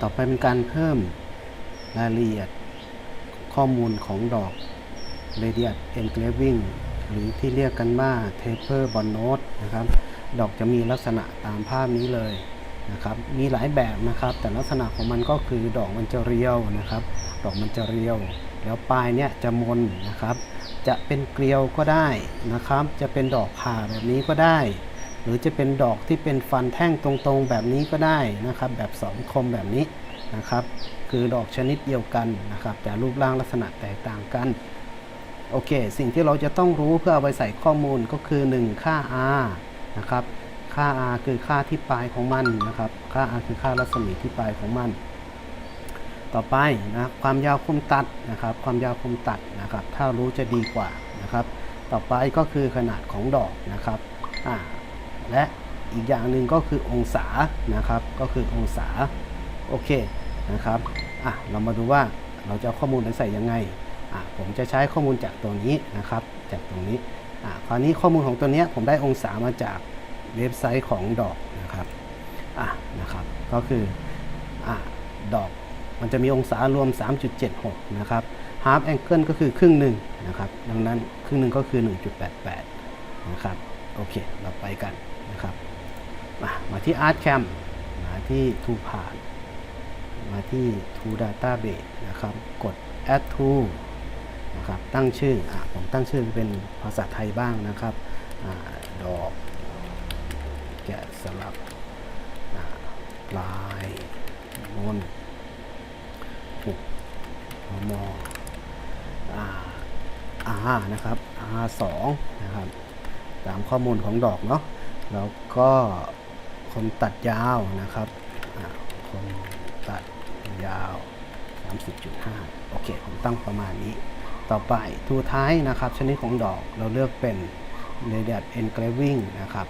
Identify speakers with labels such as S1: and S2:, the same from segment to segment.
S1: ต่อไปเป็นการเพิ่มรายละเอียดข้อมูลของดอก Radiant Engraving หรือที่เรียกกันว่า Taper Bond Note นะครับ ดอกจะมีลักษณะตามภาพนี้เลยนะครับ มีหลายแบบนะครับ แต่ลักษณะของมันก็คือดอกมันจะเรียวนะครับ ดอกมันจะเรียว แล้วปลายเนี่ยจะมนนะครับ จะเป็นเกลียวก็ได้นะครับ จะเป็นดอกผ่าแบบนี้ก็ได้ หรือจะเป็นดอกที่เป็นฟันแท่งตรงๆแบบนี้ก็ได้นะครับ แบบสองคมแบบนี้นะครับ คือดอกชนิดเดียวกันนะครับ แต่รูปร่างลักษณะแตกต่างกันโอเค สิ่งที่เราจะต้องรู้เพื่อเอาไปใส่ข้อมูลก็คือ 1 ค่า r นะครับ ค่า r คือค่าที่ปลายของมันนะครับ ค่า r คือค่ารัศมีที่ปลายของมัน ต่อไปนะความยาวคมตัดนะครับ ความยาวคมตัดนะครับ ถ้ารู้จะดีกว่านะครับ ต่อไปก็คือขนาดของดอกนะครับ อ่า และอีกอย่างหนึ่งก็คือองศานะครับ ก็คือองศา โอเคนะครับอะเรามาดูว่าเราจะเอาข้อมูลไปใส่ยังไงอะผมจะใช้ข้อมูลจากตัวนี้นะครับ จากตรงนี้อะคราวนี้ข้อมูลของตัวนี้ผมได้องศามาจากเว็บไซต์ของดอกนะครับอะนะครับก็คืออะดอกมันจะมีองศารวม 3.76 นะครับ half angle ก็คือครึ่งหนึ่งนะครับ ดังนั้นครึ่งหนึ่งก็คือ 1.88 นะครับ โอเค เราไปกัน นะครับมามาที่ ArtCam มาที่ To p a t มาที่ To Database นะครับ กด Add to นะครับ ตั้งชื่ออผมตั้งชื่อเป็นภาษาไทยบ้างนะครับอดอก แกะสลักอ่าลายมนหกมอาอานะครับอาสองนะครับ ตามข้อมูลของดอกเนาะ แล้วก็คนตัดยาวนะครับคนตัดยาว 30.5 โอเค ผมตั้งประมาณนี้ ต่อไปทูท้ายนะครับ ชนิดของดอกเราเลือกเป็น radiant engraving นะครับ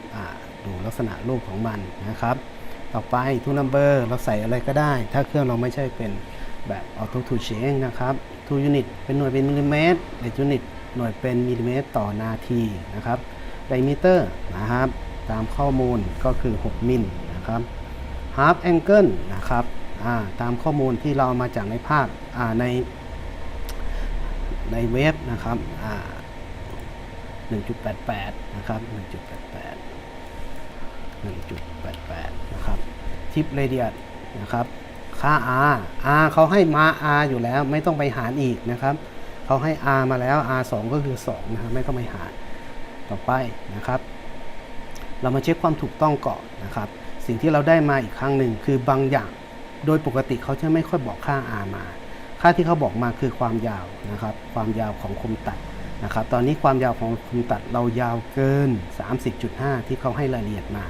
S1: ดูลักษณะรูปของมันนะครับ ต่อไปทูนัมเบอร์เราใส่อะไรก็ได้ ถ้าเครื่องเราไม่ใช่เป็นแบบออโต้ทูเชงนะครับทูยูนิตเป็นหน่วยเป็นมิลลิเมตรเดยูนิตหน่วยเป็นมิลลิเมตรต่อนาทีนะครับไดมิเตอร์นะครับ ตามข้อมูลก็คือ 6 มิลนะครับฮาร์ a แองเกิลนะครับาตามข้อมูลที่เรามาจากในภาพในในเว็บนะครับอ่า1.88 นะครับ 1.88 1.88 นะครับ ทิปเรเดียนะครับ ค่า r r เขาให้มา r อยู่แล้วไม่ต้องไปหารอีกนะครับ เขาให้ r มาแล้ว r 2 ก็คือ 2 นะครับ ไม่ต้องไปหาร ต่อไปนะครับ เรามาเช็คความถูกต้องก่อนนะครับ สิ่งที่เราได้มาอีกครั้งหนึ่งคือบางอย่าง โดยปกติเขาจะไม่ค่อยบอกค่า r มา ค่าที่เขาบอกมาคือความยาวนะครับ ความยาวของคมตัดนะครับ ตอนนี้ความยาวของคมตัดเรายาวเกิน 30.5 ที่เขาให้รายละเอียดมา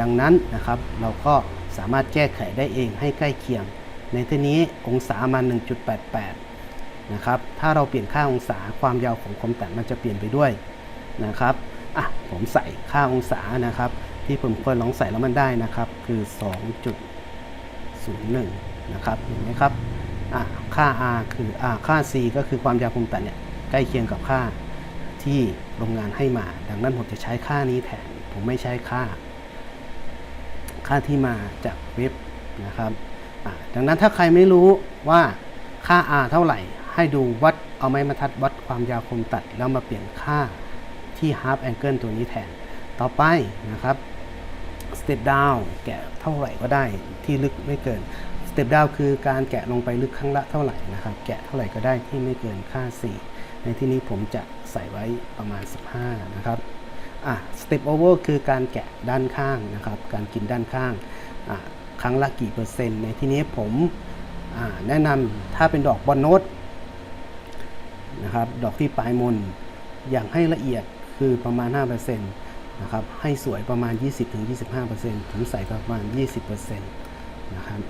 S1: ดังนั้นนะครับ เราก็สามารถแก้ไขได้เองให้ใกล้เคียง ในที่นี้องศามา 1.88 นะครับ ถ้าเราเปลี่ยนค่าองศาความยาวของคมตัดมันจะเปลี่ยนไปด้วยนะครับ อะผมใส่ค่าองศานะครับ ที่ผมเคยลองใส่แล้วมันได้นะครับ คือ 2.01 นะครับเห็นไหมครับอะค่า r คืออ่าค่า c ก็คือความยาวคมตัดเนี่ยใกล้เคียงกับค่าที่โรงงานให้มา ดังนั้นผมจะใช้ค่านี้แทน ผมไม่ใช้ค่า ค่าที่มาจากเว็บนะครับอ่าดังนั้นถ้าใครไม่รู้ว่าค่า r เท่าไหร่ ให้ดูวัดเอาไม้บรรทัดวัดความยาวคมตัด แล้วมาเปลี่ยนค่า ที่ half angle ตัวนี้แทน ต่อไปนะครับ step down แกะเท่าไหร่ก็ได้ที่ลึกไม่เกิน step down คือการแกะลงไปลึกครั้งละเท่าไหร่นะครับ แกะเท่าไหร่ก็ได้ที่ไม่เกินค่า 4 ในที่นี้ผมจะใส่ไว้ประมาณ 15 นะครับอะ step over คือการแกะด้านข้างนะครับ การกินด้านข้างอะครั้งละกี่เปอร์เซ็นต์ ในที่นี้ผมอ่าแนะนำถ้าเป็นดอกบอลโนตนะครับ ดอกที่ปลายมนอย่างให้ละเอียด คือประมาณ 5%นะครับให้สวยประมาณ 20-25%ผมใส่ประมาณ 20%นะครับ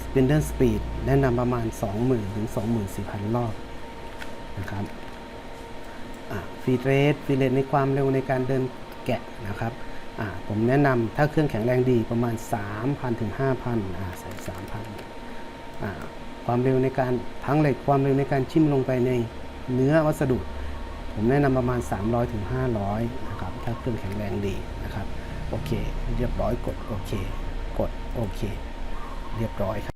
S1: spindle speed แนะนำประมาณ 20,000 ถึง 24,000 รอบนะครับฟีดเรทฟีดเรทในความเร็วในการเดินแกะนะครับผมแนะนำถ้าเครื่องแข็งแรงดีประมาณ 3,000 ถึง 5,000อ่าใส่3,000 ความเร็วในการพังเหล็กความเร็วในการจิ้มลงไปในเนื้อวัสดุ ผมแนะนำประมาณ 300ถึง500นะครับถ้าเครื่องแข็งแรงดีนะครับ โอเค เรียบร้อยกดโอเค กดโอเค เรียบร้อยครับ